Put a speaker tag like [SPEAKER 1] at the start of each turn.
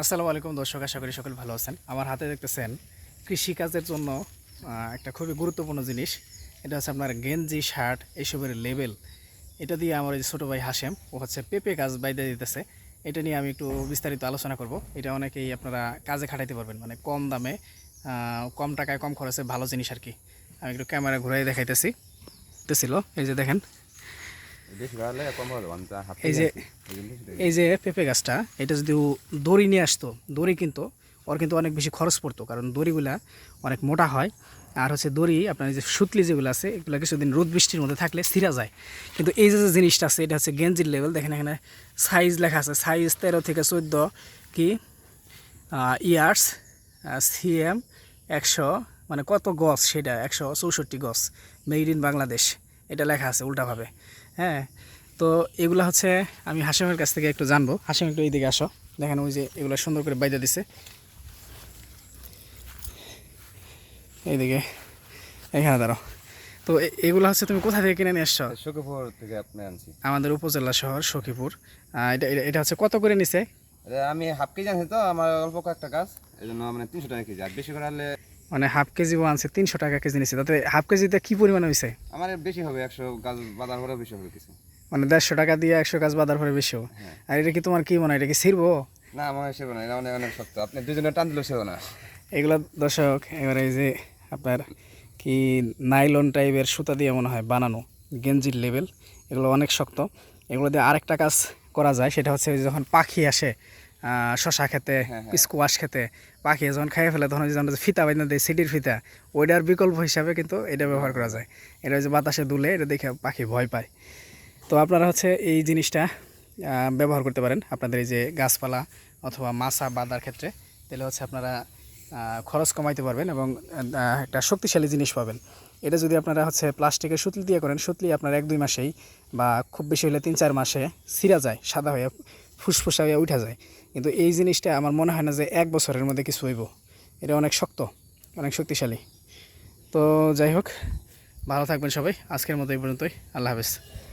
[SPEAKER 1] আসসালামু আলাইকুম দর্শক, আশা করি সকল ভালো আছেন। আমার হাতে দেখতেছেন কৃষিকাজের জন্য একটা খুবই গুরুত্বপূর্ণ জিনিস। এটা হচ্ছে আপনার গেঞ্জি, শার্ট এইসবের লেবেল এটা দিয়ে আমার এই ছোটো ভাই হাসেম ও হচ্ছে পেঁপে গাছ বাইদে দিতেছে। এটা নিয়ে আমি একটু বিস্তারিত আলোচনা করব। এটা অনেকেই আপনারা কাজে খাটাইতে পারবেন মানে কম দামে কম টাকায়, কম খরচে ভালো জিনিস আর কি। আমি একটু ক্যামেরা ঘুরাই দেখাইতেছি। ছিল, এই যে দেখেন এই যে এই যে পেঁপে গাছটা এটা যদি দড়ি নিয়ে আসতো দড়ি কিন্তু ওর কিন্তু অনেক বেশি খরচ পড়তো কারণ দড়িগুলা অনেক মোটা হয়। আর হচ্ছে দড়ি আপনার যে সুতলি যেগুলো আছে এগুলো কিছুদিন রোদ বৃষ্টির মধ্যে থাকলে ছিঁড়া যায়। কিন্তু এই যে যে জিনিসটা আছে এটা হচ্ছে গেঞ্জির লেভেল। দেখেন এখানে সাইজ লেখা আছে সাইজ তেরো থেকে চোদ্দ কি ইয়ার্স সিএম একশো মানে কত গছ সেটা একশো চৌষট্টি গছ মেড ইন বাংলাদেশ এটা লেখা আছে উল্টাভাবে। হ্যাঁ তো এগুলো হচ্ছে আমি হাসিমের কাছ থেকে একটু জানব। হাসিম একটু এইদিকে আসো। দেখেন ওই যে এগুলো সুন্দর করে বাইদা দিছে। এইদিকে এখানে দাঁড়াও। তো এগুলো হচ্ছে তুমি কোথা থেকে কিনে নিয়ে এসছো
[SPEAKER 2] সুখপুর থেকে আপনি আনছি।
[SPEAKER 1] আমাদের উপজেলা শহর সখীপুর। এটা এটা- এটা হচ্ছে কত করে নিছে?
[SPEAKER 2] আমি হাফ কেজি আনছি তো আমার অল্প কয়েকটা গাছ এই জন্য মানে তিনশো টাকা কেজি। আর বেশি করে হলে
[SPEAKER 1] মানে হাফ কেজি আনছে তিনশো টাকা কেজি নিছে। তাতে হাফ কেজিতে কি পরিমাণ হয়েছে
[SPEAKER 2] আমার বেশি হবে একশো গাছ বাজার করে বেশি হবে কিছু।
[SPEAKER 1] মানে দেড়শো টাকা দিয়ে একশো গাছ বাজার পরে বেশিও আর এটা কি তোমার কি মনে হয় এটা কি ছিড়বো?
[SPEAKER 2] না আমার সেবে না এটা অনেক অনেক শক্ত। আপনি দুজনে টান দিলেও সেও না।
[SPEAKER 1] এগুলো দর্শক এবারে এই যে আপনার কি নাইলন টাইপের সুতা দিয়ে মনে হয় বানানো গেঞ্জির লেভেল এগুলো অনেক শক্ত। এগুলো দিয়ে আরেকটা কাজ করা যায় সেটা হচ্ছে যখন পাখি আসে শশা খেতে স্কোয়াশ খেতে পাখি যখন খাইয়ে ফেলে তখন ওই যে আমরা যে ফিতা বাইনা দেয় সিটির ফিতা ওইটার বিকল্প হিসাবে কিন্তু এটা ব্যবহার করা যায়। এটা যে বাতাসে দুলে এটা দেখে পাখি ভয় পায়। তো আপনারা হচ্ছে এই জিনিসটা ব্যবহার করতে পারেন। আপনাদের এই যে গাছপালা অথবা মাছা বাঁধার ক্ষেত্রে তাহলে হচ্ছে আপনারা খরচ কমাইতে পারবেন এবং একটা শক্তিশালী জিনিস পাবেন। এটা যদি আপনারা হচ্ছে প্লাস্টিকের সুতলি দিয়ে করেন সুতলি আপনার এক দুই মাসেই বা খুব বেশি হলে তিন চার মাসে ছিঁড়া যায় সাদা হয়ে ফুসফুসা হয়ে উঠা যায়। কিন্তু এই জিনিসটা আমার মনে হয় না যে এক বছরের মধ্যে কিছু হইব। এটা অনেক শক্ত, অনেক শক্তিশালী। তো যাই হোক, ভালো থাকবেন সবাই। আজকের মতো এই পর্যন্তই। আল্লাহ হাফেজ।